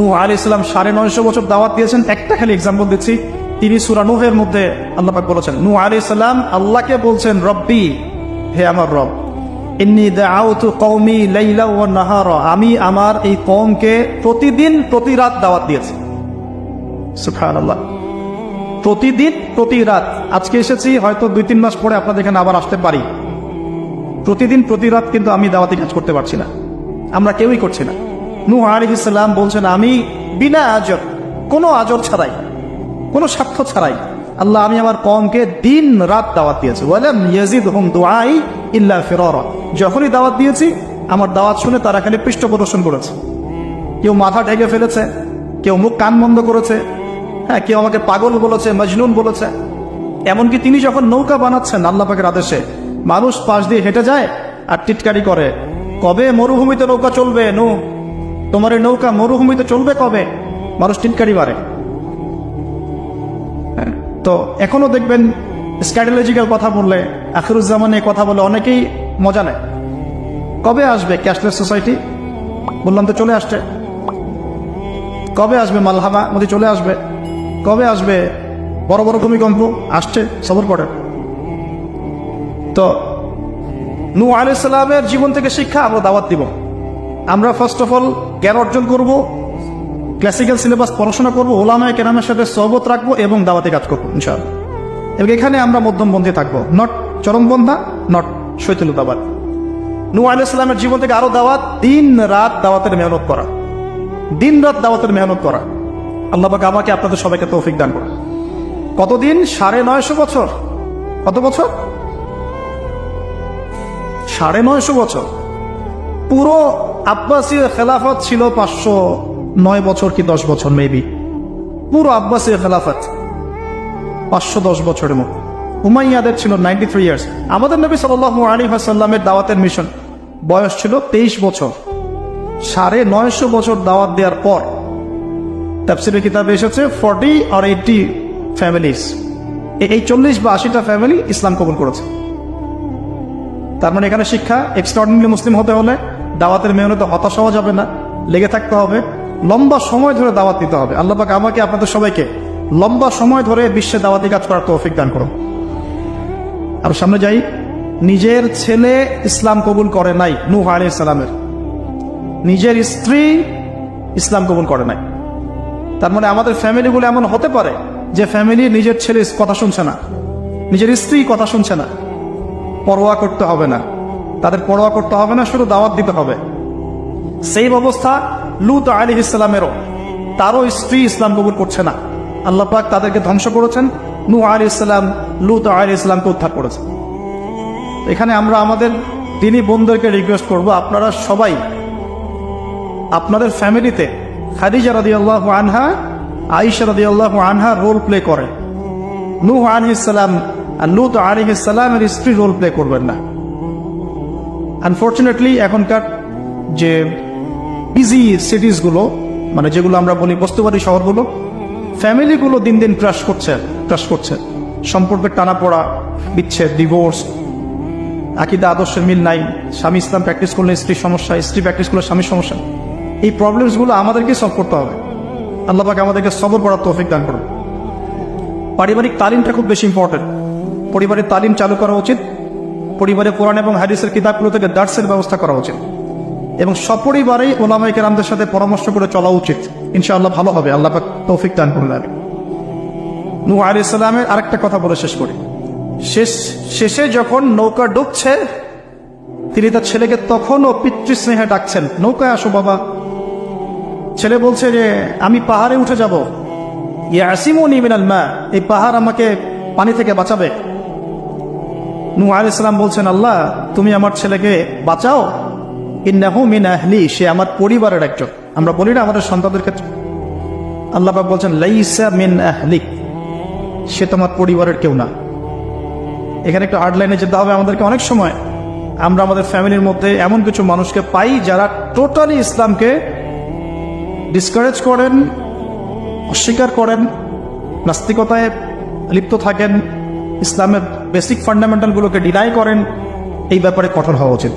নূহ আলী ইসলাম সাড়ে নয়শো বছর দাওয়াত দিয়েছেন। একটা খালি এক্সাম্পল দিচ্ছি। তিনি সুরা নুহের মধ্যে আল্লাহ পাক বলেছেন, নূহ আলী ইসলাম আল্লাহকে বলছেন, রব্বি, হে আমার রব আমি আমার এই কওমকে প্রতিদিন প্রতি রাত দাওয়াত দিয়েছি। প্রতিদিন প্রতি রাত। আজকে এসেছি, হয়তো দুই তিন মাস পরে আপনাদের এখানে আবার আসতে পারি। প্রতিদিন প্রতি রাত কিন্তু আমি দাওয়াতি কাজ করতে পারছি না। আমরা কেউই করছি না। নূহ আলাইহিস ইসলাম বলছেন, আমি বিনা আজর, কোনো আজর ছাড়াই, কোনো স্বার্থ ছাড়াই, আল্লাহ আমি আমার কমকে দিন রাত দাওয়াত দিয়েছি। ওয়ালাম ইয়াজিদ হুম দুআই ইল্লা ফিরারা। যখনই দাওয়াত দিয়েছি, আমার দাওয়াত শুনে তারা খালি পৃষ্ঠ প্রদর্শন করেছে। কেউ মাথা ঢেকে ফেলেছে, কেউ মুখ কান বন্ধ করেছে হ্যাঁ কেউ আমাকে পাগল বলেছে মজনুন বলেছে। এমনকি তিনি যখন নৌকা বানাচ্ছেন আল্লাহ পাকের আদেশে, মানুষ পাশ দিয়ে হেঁটে যায় আর টিটকারি করে, কবে মরুভূমিতে নৌকা চলবে নু তোমার এই নৌকা মরুভূমিতে চলবে কবে? মানুষ টিটকারি মারে। হ্যাঁ, তো এখনও দেখবেন স্ট্র্যাটেলজিক্যাল কথা বললে আখিরুজ্জামানে কথা বলে অনেকেই মজা নেয়। কবে আসবে ক্যাশলেস সোসাইটি? বললাম তো চলে আসছে। কবে আসবে মালহামা? মোদি চলে আসবে। কবে আসবে বড় বড় ভূমিকম্প? আসছে সবর পড়ে। তো নু আলাইসাল্লামের জীবন থেকে শিক্ষা আমরা দাওয়াত দিব। আমরা ফার্স্ট অফ অল জ্ঞান অর্জন করব ক্লাসিক্যাল সিলেবাস পড়াশোনা করব, ওলামায় কেরামের সাথে সহবত রাখব এবং দাওয়াতে কাজ করব, ইনশাআল্লাহ। এবং এখানে আমরা মধ্যমপন্থী থাকব নট চরমবন্ধা নট শৈথিলতাবাদ নু আলাইসাল্লামের জীবন থেকে আরও দাওয়াত, দিন রাত দাওয়াতের মেহনত করা। দিন রাত দাওয়াতের মেহনত করা। আল্লাহ পাক আমাকে আপনাদের সবাইকে তৌফিক দান করা কতদিন? সাড়ে নয়শো বছর। কত বছর? সাড়ে নয়শো বছর। পুরো আব্বাসীয় খেলাফত ছিল পাঁচশো নয় বছর কি দশ বছর মেবি পুরো আব্বাসীয় খেলাফত পাঁচশো দশ বছরের মতো। উমাইয়াদের ছিল নাইনটি থ্রি ইয়ার্স আমাদের নবী সাল আলী হাসাল্লামের দাওয়াতের মিশন বয়স ছিল তেইশ বছর। সাড়ে নয়শো বছর দাওয়াত দেওয়ার পর তাফসিরের কিতাবে এসেছে ফর্টি আর এইটি ফ্যামিলিস এই চল্লিশ বা আশিটা ফ্যামিলি ইসলাম কবুল করেছে। তার মানে এখানে শিক্ষা এক্সট্রাঅর্ডিনারি মুসলিম হতে হলে দাওয়াতের মেহনতে হতাশ হওয়া যাবে না, লেগে থাকতে হবে। লম্বা সময় ধরে দাওয়াত দিতে হবে। আল্লাহ আমাকে, আপনাদের সবাইকে লম্বা সময় ধরে বিশ্বে দাওয়াতি কাজ করার তৌফিক দান করুন। আর সামনে যাই, নিজের ছেলে ইসলাম কবুল করে নাই, নূহ আলাইহিস সালামের। নিজের স্ত্রী ইসলাম কবুল করে নাই। তার মানে আমাদের ফ্যামিলিগুলো এমন হতে পারে যে ফ্যামিলি নিজের ছেলে কথা শুনছে না, নিজের স্ত্রী কথা শুনছে না। পরোয়া করতে হবে না। তাদের পরোয়া করতে হবে না, শুধু দাওয়াত দিতে হবে। সেই অবস্থা লুত আলী ইসলামেরও তারও স্ত্রী ইসলাম কবুল করছে না। আল্লাহ পাক তাদেরকে ধ্বংস করেছেন। নু আলী ইসলাম লুত আলী ইসলামকে উদ্ধার করেছেন এখানে আমরা আমাদের তিনি বন্ধুদেরকে রিকোয়েস্ট করব, আপনারা সবাই আপনাদের ফ্যামিলিতে খাদিজা রাদি আল্লাহ আনহা আইসা রাদি আল্লাহ আনহা রোল প্লে করে। নূহ আলহিসাল্লাম আর লুত আলহিসাল্লামের স্ত্রী রোল প্লে করবেন না। আনফর্চুনেটলি এখনকার যে বিজি সিটিসগুলো মানে যেগুলো আমরা বলি বস্তুবাদী শহরগুলো ফ্যামিলিগুলো দিন দিন ক্রাশ করছে ক্রাশ করছে। সম্পর্কের টানা পড়া বিচ্ছেদ ডিভোর্স আকিদা, আদর্শের মিল নাই, স্বামী ইসলাম প্র্যাকটিস করলে স্ত্রীর সমস্যা, স্ত্রী প্র্যাকটিস করলে স্বামীর সমস্যা। এই প্রবলেমসগুলো আমাদেরকে সলভ করতে হবে। আল্লাহবাকে আমাদেরকে সবর করার তৌফিক দান করুন। পারিবারিক তালিমটা খুব বেশি ইম্পর্টেন্ট পরিবারের তালিম চালু করা উচিত। পরিবারে কোরআন এবং হাদিসের কিতাবগুলো থেকে দার্সের ব্যবস্থা করা উচিত। এবং সপরিবারেই ওলামাই কেরামদের সাথে পরামর্শ করে চলা উচিত। ইনশাআল্লাহ ভালো হবে। আল্লাহ তৌফিক দান করুন। আমি নূ আলী ইসলামের আরেকটা কথা বলে শেষ করি। শেষ, শেষে যখন নৌকা ডুবছে, তিনি তার ছেলেকে তখনও পিতৃস্নেহে ডাকছেন, নৌকায় আসো বাবা। ছেলে বলছে যে, আমি পাহাড়ে উঠে যাব। ইয়াসিমনি মিনাল মা। এই পাহাড় আমাকে পানি থেকে বাঁচাবে। নু আলাইসালাম বলছেন, আল্লাহ, তুমি আমার ছেলেকে বাঁচাও। ইন্নাহু মিন আহলি, সে আমার পরিবারের একজন। আমরা বলি না আমাদের সন্তানদের ক্ষেত্রে। আল্লাহ পাক বলছেন, লাইসা মিন আহলিক সে তোমার পরিবারের কেউ না। এখানে একটু আর্ট লাইনে যেতে হবে আমাদেরকে অনেক সময়। আমরা আমাদের ফ্যামিলির মধ্যে এমন কিছু মানুষকে পাই যারা টোটালি ইসলামকে ডিসকারেজ করেন, অস্বীকার করেন, নাস্তিকতায় লিপ্ত থাকেন ইসলামের বেসিক ফান্ডামেন্টালগুলোকে ডিনাই করেন এই ব্যাপারে কঠোর হওয়া উচিত।